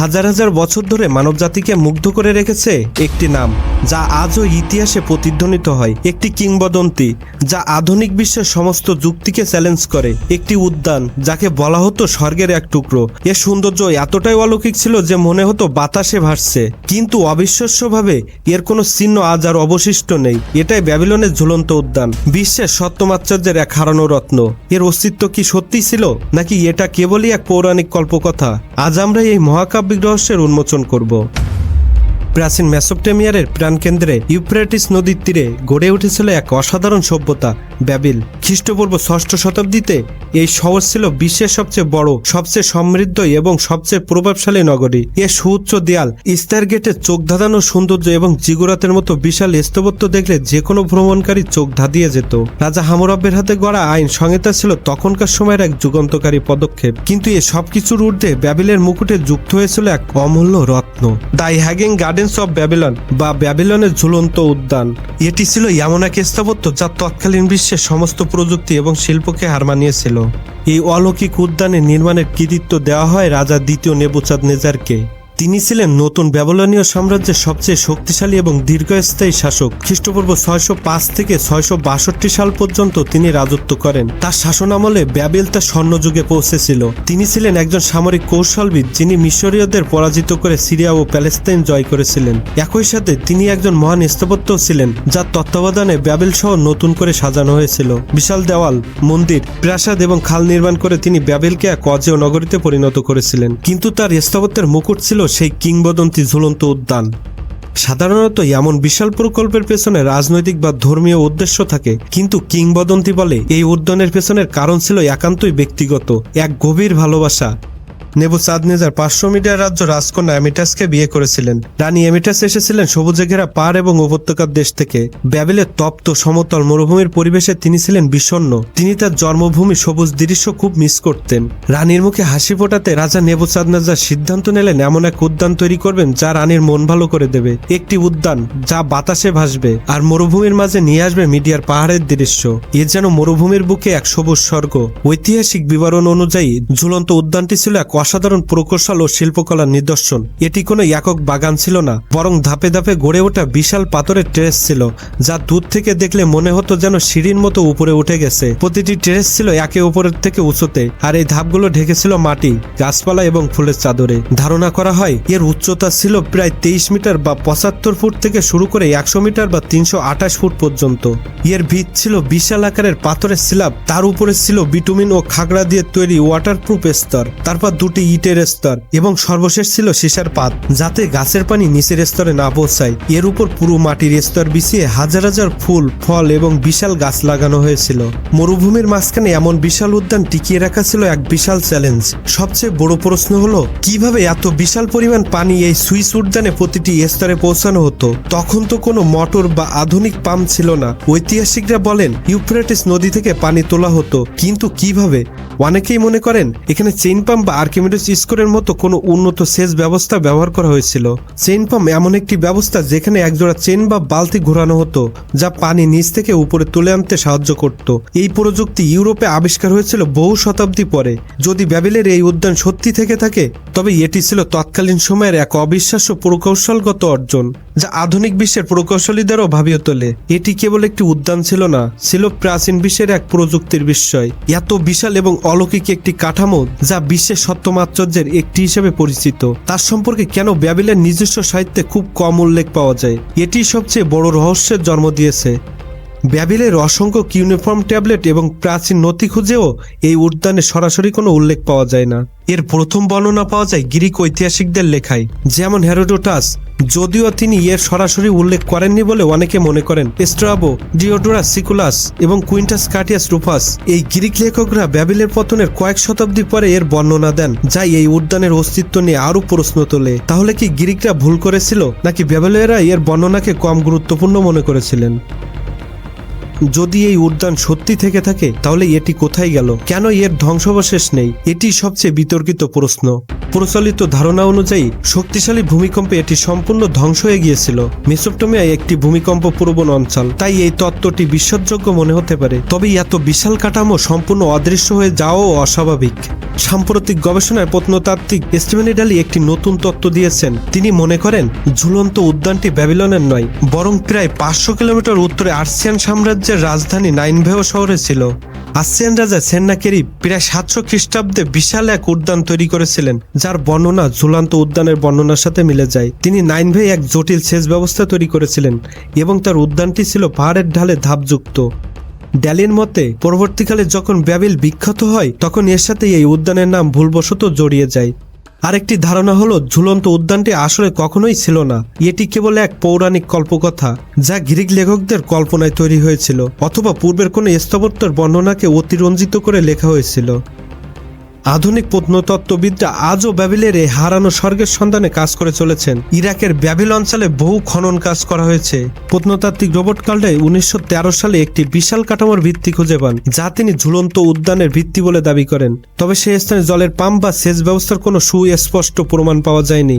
হাজার হাজার বছর ধরে মানবজাতিকে মুগ্ধ করে রেখেছে একটি নাম, যা আজও ইতিহাসে প্রতিধ্বনিত হয়। একটি কিংবদন্তি, যা আধুনিক বিশ্বের সমস্ত যুক্তিকে চ্যালেঞ্জ করে। একটি উদ্যান, যাকে বলা হতো স্বর্গের এক টুকরো। এর সৌন্দর্য এতটাই অলৌকিক ছিল যে মনে হতো বাতাসে ভাসছে। কিন্তু অবিশ্বাস্যভাবে এর কোনো চিহ্ন আজ আর অবশিষ্ট নেই। এটাই ব্যাবিলনের ঝুলন্ত উদ্যান। বিশ্বের সপ্তমাচার্যের এক হারানো রত্ন। এর অস্তিত্ব কি সত্যি ছিল, নাকি এটা কেবলই এক পৌরাণিক কল্পকথা? আজ আমরা এই মহাকাব্যিক রহস্যের উন্মোচন করব। প্রাচীন মেসোপটেমিয়ারের প্রাণকেন্দ্রে ইউফ্রেটিস নদীর তীরে গড়ে উঠেছিল এক অসাধারণ সভ্যতা, ব্যাবিল। খ্রিস্টপূর্ব ষষ্ঠ শতাব্দীতে এই শহর ছিল বিশ্বের সবচেয়ে বড়, সবচেয়ে সমৃদ্ধ এবং সবচেয়ে প্রভাবশালী নগরী। এর সুউচ্চ দেয়াল, ইস্তার গেটের চোখ ধাঁধানো সৌন্দর্য এবং জিগুরাতের মতো বিশাল স্থপত্য দেখলে যে কোনো ভ্রমণকারী চোখ ধাঁধিয়ে যেত। রাজা হামুরাব্বের হাতে গড়া আইন সংহিতা ছিল তখনকার সময়ের এক যুগান্তকারী পদক্ষেপ। কিন্তু এ সবকিছুর ঊর্ধ্বে ব্যাবিলের মুকুটে যুক্ত হয়েছিল এক অমূল্য রত্ন। দাই হ্যাগিং গার্ডেন্স অব ব্যাবিলন বা ব্যাবিলনের ঝুলন্ত উদ্যান। এটি ছিল এমন এক স্থাপত্য যা তৎকালীন বিশ্বের সমস্ত প্রযুক্তি এবং শিল্পকে হার মানিয়েছিল। এই অলৌকিক উদ্যানে নির্মাণের কৃতিত্ব দেওয়া হয় রাজা দ্বিতীয় নেবুচাঁদ নেজারকে। তিনি ছিলেন নতুন ব্যাবলনীয় সাম্রাজ্যের সবচেয়ে শক্তিশালী এবং দীর্ঘস্থায়ী শাসক। খ্রিস্টপূর্ব ছয়শো পাঁচ থেকে ছয়শো বাষট্টি সাল পর্যন্ত তিনি রাজত্ব করেন। তার শাসনামলে ব্যাবেল তার স্বর্ণযুগে পৌঁছেছিল। তিনি ছিলেন একজন সামরিক কৌশলবিদ যিনি মিশরীয়দের পরাজিত করে সিরিয়া ও প্যালেস্তাইন জয় করেছিলেন। একই সাথে তিনি একজন মহান স্থাপত্যও ছিলেন যার তত্ত্বাবধানে ব্যাবেল শহর নতুন করে সাজানো হয়েছিল। বিশাল দেওয়াল, মন্দির, প্রাসাদ এবং খাল নির্মাণ করে তিনি ব্যাবেলকে এক অজেয় নগরীতে পরিণত করেছিলেন। কিন্তু তার স্থাপত্যের মুকুট ছিল সেই কিংবদন্তি ঝুলন্ত উদ্যান। সাধারণত এমন বিশাল প্রকল্পের পেছনে রাজনৈতিক বা ধর্মীয় উদ্দেশ্য থাকে, কিন্তু কিংবদন্তি বলে এই উদ্যানের পেছনের কারণ ছিল একান্তই ব্যক্তিগত, এক গভীর ভালোবাসা। নেবুচাঁদনেজার পাঁচশো মিটার রাজ্য রাজকন্যা এমিটাসকে বিয়ে করেছিলেন। রানী এমিটাস এসেছিলেন সবুজে ঘেরা পাহাড় এবং উপত্যকার দেশ থেকে। ব্যাবেলের তপ্ত, সমতল মরুভূমির পরিবেশে তিনি ছিলেন বিষণ্ণ। তিনি তার জন্মভূমি সবুজ দৃশ্য খুব মিস করতেন। রানীর মুখে হাসি ফোটাতে রাজা নেবুচাঁদনেজার সিদ্ধান্ত নিলেন, এমন এক উদ্যান তৈরি করবেন যা রানীর মন ভালো করে দেবে। একটি উদ্যান যা বাতাসে ভাসবে আর মরুভূমির মাঝে নিয়ে আসবে মিডিয়ার পাহাড়ের দৃশ্য। এ যেন মরুভূমির বুকে এক সবুজ স্বর্গ। ঐতিহাসিক বিবরণ অনুযায়ী ঝুলন্ত উদ্যানটি ছিল এক অসাধারণ প্রকৌশল ও শিল্পকলার নিদর্শন। এটি কোনো একক বাগান ছিল না, বরং ধাপে ধাপে গড়ে ওঠা বিশাল পাথরের টেরেস ছিল, যা দূর থেকে দেখলে মনে হতো যেন সিঁড়ির মতো উপরে উঠে গেছে। প্রতিটি টেরেস ছিল একে উপরের থেকে উঁচুতে, আর এই ধাপগুলো ঢেকেছিল মাটি, গাছপালা এবং ফুলের চাদরে। ধারণা করা হয়, এর উচ্চতা ছিল প্রায় তেইশ মিটার বা পঁচাত্তর ফুট থেকে শুরু করে একশো মিটার বা তিনশো আঠাশ ফুট পর্যন্ত। এর ভিত ছিল বিশাল আকারের পাথরের স্ল্যাব তার উপরে ছিল বিটুমিন ও খাগড়া দিয়ে তৈরি ওয়াটারপ্রুফ স্তর। তারপর দুটি ইটের স্তর এবং সর্বশেষ ছিল সীসার পাত, যাতে গাছের পানি নিচের স্তরে না পৌঁছায়। এর উপর পুরো মাটির স্তর বিছিয়ে হাজার হাজার ফুল, ফল এবং বিশাল গাছ লাগানো হয়েছিল। মরুভূমির মাঝখানে এমন বিশাল উদ্যান টিকিয়ে রাখা ছিল এক বিশাল চ্যালেঞ্জ। সবচেয়ে বড় প্রশ্ন হলো, কীভাবে এত বিশাল পরিমাণ পানি এই সুইস উদ্যানে প্রতিটি স্তরে পৌঁছানো হতো? তখন তো কোনো মোটর বা আধুনিক পাম্প ছিল না। ঐতিহাসিকরা বলেন, ইউফ্রেটিস নদী থেকে পানি তোলা হতো। কিন্তু কীভাবে? অনেকেই মনে করেন, এখানে চেইন পাম্প বা আর্কিমিডিস স্কোরের মতো কোনো উন্নত সেচ ব্যবস্থা ব্যবহার করা হয়েছিল। চেইন পাম্প এমন একটি ব্যবস্থা যেখানে একজোড়া চেন বা বালতি ঘোরানো হতো, যা পানি নিচ থেকে উপরে তুলে আনতে সাহায্য করত। এই প্রযুক্তি ইউরোপে আবিষ্কার হয়েছিল বহু শতাব্দী পরে। যদি ব্যাবিলের এই উদ্যান সত্যি থেকে থাকে, তবে এটি ছিল তৎকালীন সময়ের এক অবিশ্বাস্য প্রকৌশলগত অর্জন। যা আধুনিক বিশ্বের প্রকৌশলীদেরও ভাবিয়ে তোলে। এটি কেবল একটি উদ্যান ছিল না, ছিল প্রাচীন বিশ্বের এক প্রযুক্তির বিস্ময়। এত বিশাল এবং অলৌকিক একটি কাঠামো যা বিশ্বের সত্যমাশ্চর্যের একটি হিসেবে পরিচিত। তার সম্পর্কে কেন ব্যাবিলের নিজস্ব সাহিত্যে খুব কম উল্লেখ পাওয়া যায়? এটি সবচেয়ে বড় রহস্যের জন্ম দিয়েছে। ব্যাবিলের অসংখ্য ইউনিফর্ম ট্যাবলেট এবং প্রাচীন নথি খুঁজেও এই উদ্যানে সরাসরি কোনো উল্লেখ পাওয়া যায় না। এর প্রথম বর্ণনা পাওয়া যায় গ্রিক ঐতিহাসিকদের লেখায়। যেমন হেরোডোটাস, যদিও তিনি এর সরাসরি উল্লেখ করেননি বলে অনেকে মনে করেন। স্ট্রাবো, ডিওডোরাস সিকুলাস এবং কুইন্টাস কাটিয়াস রুফাস এই গ্রিক লেখকরা ব্যাবিলের পতনের কয়েক শতাব্দী পরে এর বর্ণনা দেন, যা এই উদ্যানের অস্তিত্ব নিয়ে আরও প্রশ্ন তোলে। তাহলে কি গ্রিকরা ভুল করেছিল, নাকি ব্যাবিলেরা এর বর্ণনাকে কম গুরুত্বপূর্ণ মনে করেছিলেন? যদি এই উদ্যান সত্যি থেকে থাকে, তাহলে এটি কোথায় গেল? কেন এর ধ্বংসাবশেষ নেই? এটি সবচেয়ে বিতর্কিত প্রশ্ন। প্রচলিত ধারণা অনুযায়ী, শক্তিশালী ভূমিকম্পে এটি সম্পূর্ণ ধ্বংস হয়ে গিয়েছিল। মেসোপটোমিয়ায় একটি ভূমিকম্প প্রবণ অঞ্চল। তাই এই তত্ত্বটি বিশ্বাসযোগ্য মনে হতে পারে। তবে এত বিশাল কাঠামো সম্পূর্ণ অদৃশ্য হয়ে যাওয়াও অস্বাভাবিক। সাম্প্রতিক গবেষণায় প্রত্নতাত্ত্বিক এস্টিমেনিডালি একটি নতুন তত্ত্ব দিয়েছেন। তিনি মনে করেন, ঝুলন্ত উদ্যানটি ব্যাবিলনের নয়, বরং প্রায় পাঁচশো কিলোমিটার উত্তরে আর্সিয়ান সাম্রাজ্যের রাজধানী নাইনভেও শহরে ছিল। আসিয়ান রাজা সেন্নাকেরি প্রায় সাতশো খ্রিস্টাব্দে বিশাল এক উদ্যান তৈরি করেছিলেন, যার বর্ণনা ঝুলন্ত উদ্যানের বর্ণনার সাথে মিলে যায়। তিনি নাইনভে এক জটিল সেচ ব্যবস্থা তৈরি করেছিলেন এবং তার উদ্যানটি ছিল পাহাড়ের ঢালে ধাপযুক্ত। ড্যালির মতে, পরবর্তীকালে যখন ব্যাবিল বিখ্যাত হয়, তখন এর সাথে এই উদ্যানের নাম ভুলবশত জড়িয়ে যায়। আরেকটি ধারণা হলো, ঝুলন্ত উদ্যানটি আসলে কখনোই ছিল না। এটি কেবল এক পৌরাণিক কল্পকথা, যা গ্রিক লেখকদের কল্পনায় তৈরি হয়েছিল, অথবা পূর্বের কোনো স্থাপত্যর বর্ণনাকে অতিরঞ্জিত করে লেখা হয়েছিল। আধুনিক প্রত্নতত্ত্ববিদরা আজও ব্যাবিলের এই হারানো স্বর্গের সন্ধানে কাজ করে চলেছেন। ইরাকের ব্যাবিল অঞ্চলে বহু খনন কাজ করা হয়েছে। প্রত্নতাত্ত্বিক রোবট কাল্ডাই উনিশশো সালে একটি বিশাল কাঠামোর ভিত্তি খুঁজে পান, যা তিনি ঝুলন্ত উদ্যানের ভিত্তি বলে দাবি করেন। তবে সেই স্থানে জলের পাম্প বা সেচ ব্যবস্থার কোনো সুস্পষ্ট প্রমাণ পাওয়া যায়নি।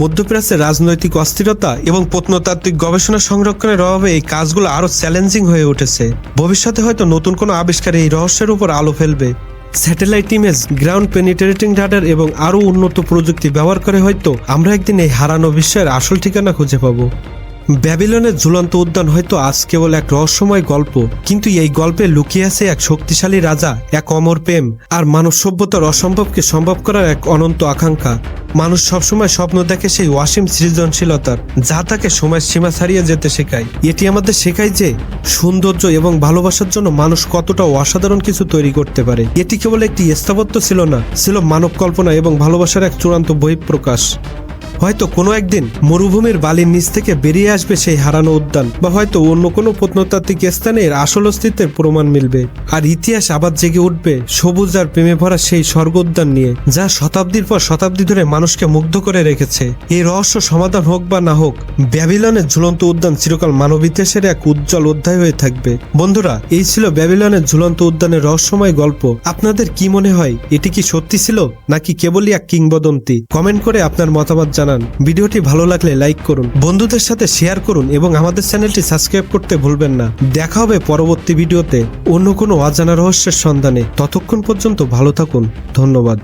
মধ্যপ্রাচ্যে রাজনৈতিক অস্থিরতা এবং প্রত্নতাত্ত্বিক গবেষণা সংরক্ষণের অভাবে এই কাজগুলো আরও চ্যালেঞ্জিং হয়ে উঠেছে। ভবিষ্যতে হয়তো নতুন কোনো আবিষ্কার এই রহস্যের উপর আলো ফেলবে। Satellite image, ground penetrating radar এবং আরও উন্নত প্রযুক্তি ব্যবহার করে হয়তো আমরা একদিন এই হারানো বিশ্বের আসল ঠিকানা খুঁজে পাবো। ব্যাবিলনের ঝুলন্ত উদ্যান হয়তো আজ কেবল এক রহস্যময় গল্প, কিন্তু এই গল্পে লুকিয়ে আছে এক শক্তিশালী রাজা, এক অমর প্রেম, আর মানব সভ্যতার অসম্ভবকে সম্ভব করার এক অনন্ত আকাঙ্ক্ষা। মানুষ সবসময় স্বপ্ন দেখে সেই ওয়াসিম সৃজনশীলতার, যা তাকে সময়ের সীমা ছাড়িয়ে যেতে শেখায়। এটি আমাদের শেখায় যে, সৌন্দর্য এবং ভালোবাসার জন্য মানুষ কতটা অসাধারণ কিছু তৈরি করতে পারে। এটি কেবল একটি স্থাপত্য ছিল না, ছিল মানব কল্পনা এবং ভালোবাসার এক চূড়ান্ত বহিঃপ্রকাশ। হয়তো কোনো একদিন মরুভূমির বালির নিচ থেকে বেরিয়ে আসবে সেই হারানো উদ্যান, বা হয়তো অন্য কোনো প্রত্নতাত্ত্বিক স্থানে এর আসল অস্তিত্বের প্রমাণ মিলবে। আর ইতিহাস আবার জেগে উঠবে সবুজ আর প্রেমে ভরা সেই স্বর্গ উদ্যান নিয়ে, যা শতাব্দীর পর শতাব্দী ধরে মানুষকে মুগ্ধ করে রেখেছে। এই রহস্য সমাধান হোক বা না হোক, ব্যাবিলনের ঝুলন্ত উদ্যান চিরকাল মানব ইতিহাসের এক উজ্জ্বল অধ্যায় হয়ে থাকবে। বন্ধুরা, এই ছিল ব্যাবিলনের ঝুলন্ত উদ্যানের রহস্যময় গল্প। আপনাদের কি মনে হয়, এটি কি সত্যি ছিল, নাকি কেবলই এক কিংবদন্তি? কমেন্ট করে আপনার মতামত জানান। ভিডিওটি ভালো লাগলে লাইক করুন, বন্ধুদের সাথে শেয়ার করুন এবং আমাদের চ্যানেলটি সাবস্ক্রাইব করতে ভুলবেন না। দেখা হবে পরবর্তী ভিডিওতে। অন্য কোনো অজানা রহস্যের সন্ধানে। ততক্ষণ পর্যন্ত ভালো থাকুন। ধন্যবাদ।